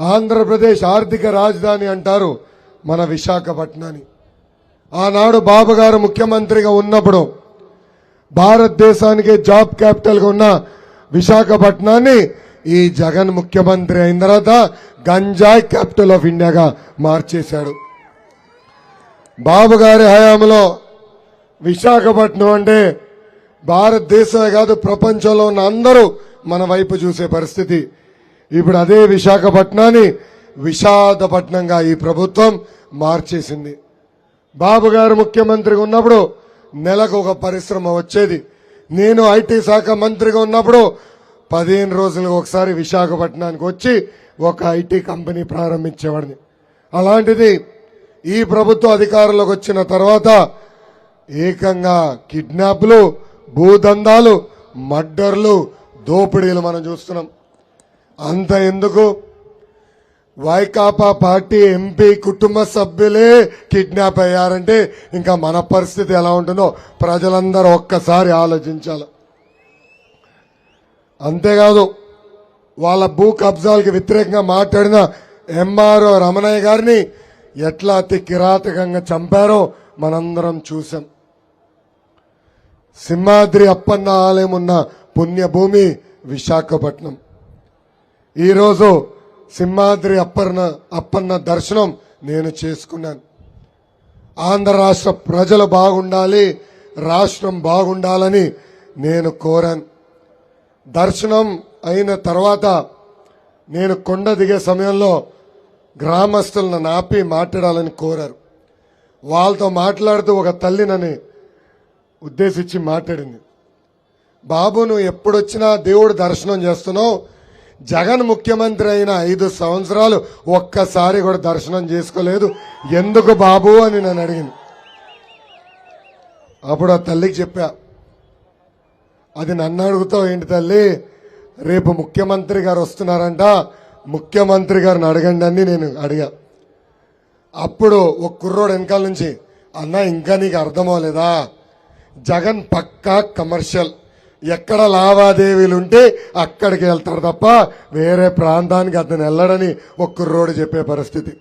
ఆంధ్రప్రదేశ్ ఆర్థిక రాజధాని అంటారు మన విశాఖపట్నాన్ని. ఆనాడు బాబు గారు ముఖ్యమంత్రిగా ఉన్నప్పుడు భారతదేశానికి జాబ్ క్యాపిటల్గా ఉన్న విశాఖపట్నాన్ని ఈ జగన్ ముఖ్యమంత్రి అయిన తర్వాత గంజాయ్ క్యాపిటల్ ఆఫ్ ఇండియాగా మార్చేశాడు. బాబు గారి హయాంలో విశాఖపట్నం అంటే భారతదేశమే కాదు ప్రపంచంలో ఉన్న అందరూ మన వైపు చూసే పరిస్థితి. ఇప్పుడు అదే విశాఖపట్నాన్ని విషాదపట్నంగా ఈ ప్రభుత్వం మార్చేసింది. బాబు గారు ముఖ్యమంత్రిగా ఉన్నప్పుడు నెలకు ఒక పరిశ్రమ వచ్చేది. నేను ఐటీ శాఖ మంత్రిగా ఉన్నప్పుడు పదిహేను రోజులకు ఒకసారి విశాఖపట్నానికి వచ్చి ఒక ఐటీ కంపెనీ ప్రారంభించేవాడిని. అలాంటిది ఈ ప్రభుత్వ అధికారంలోకి వచ్చిన తర్వాత ఏకంగా కిడ్నాప్లు భూదందాలు మర్డర్లు దోపిడీలు మనం చూస్తున్నాం. అంత ఎందుకు? వైకాపా పార్టీ ఎంపీ కుటుంబ సభ్యులే కిడ్నాప్ అయ్యారంటే ఇంకా మన పరిస్థితి ఎలా ఉంటుందో ప్రజలందరూ ఒక్కసారి ఆలోచించాలి. అంతేకాదు వాళ్ళ భూ కబ్జాలకు వ్యతిరేకంగా మాట్లాడిన ఎంఆర్ఓ రమణయ్య గారిని ఎట్లా అతి కిరాతకంగా చంపారో మనందరం చూసాం సింహాద్రి అప్పన్న ఆలయం ఉన్న పుణ్యభూమి విశాఖపట్నం. ఈరోజు సింహాద్రి అప్పర్ణ అప్పన్న దర్శనం నేను చేసుకున్నాను. ఆంధ్ర రాష్ట్ర ప్రజలు బాగుండాలి రాష్ట్రం బాగుండాలని నేను కోరాను. దర్శనం అయిన తర్వాత నేను కొండ దిగే సమయంలో గ్రామస్తులను నాపి మాట్లాడాలని కోరారు. వాళ్ళతో మాట్లాడుతూ ఒక తల్లి నన్ను ఉద్దేశించి మాట్లాడింది. బాబు నువ్వు ఎప్పుడొచ్చినా దేవుడు దర్శనం చేస్తున్నావు జగన్ ముఖ్యమంత్రి అయిన ఐదు సంవత్సరాలు ఒక్కసారి కూడా దర్శనం చేసుకోలేదు. ఎందుకు బాబు అని నన్ను అడిగింది. అప్పుడు ఆ తల్లికి చెప్పా అది నన్ను అడుగుతావు ఏంటి తల్లి? రేపు ముఖ్యమంత్రి గారు వస్తున్నారంట ముఖ్యమంత్రి గారిని అడగండి అని నేను అడిగా. అప్పుడు ఒక కుర్రోడు వెనకాల నుంచి అన్న ఇంకా నీకు అర్థమవలేదా జగన్ పక్కా కమర్షియల్ ఎక్కడ లావాదేవీలు ఉంటే అక్కడికి వెళ్తాడు తప్ప వేరే ప్రాంతానికి అతను వెళ్ళడని ఒక రోడ్డు చెప్పే పరిస్థితి.